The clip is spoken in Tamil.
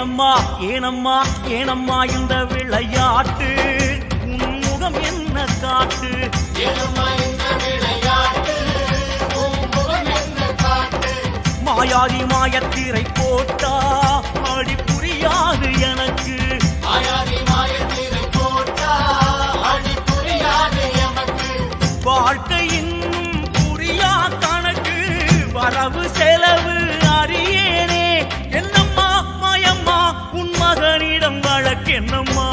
ஏனம்மா ஏனம்மா இந்த விளையாட்டு? உன் முகம் என்ன காட்டு? மாயாதி மாயத்திரை போட்டா ஆடி புரியாது எனக்கு. வாழ்க்கை இன்னும் புரியா கணக்கு வரவு செலவு அறியேனே. என்னம்மா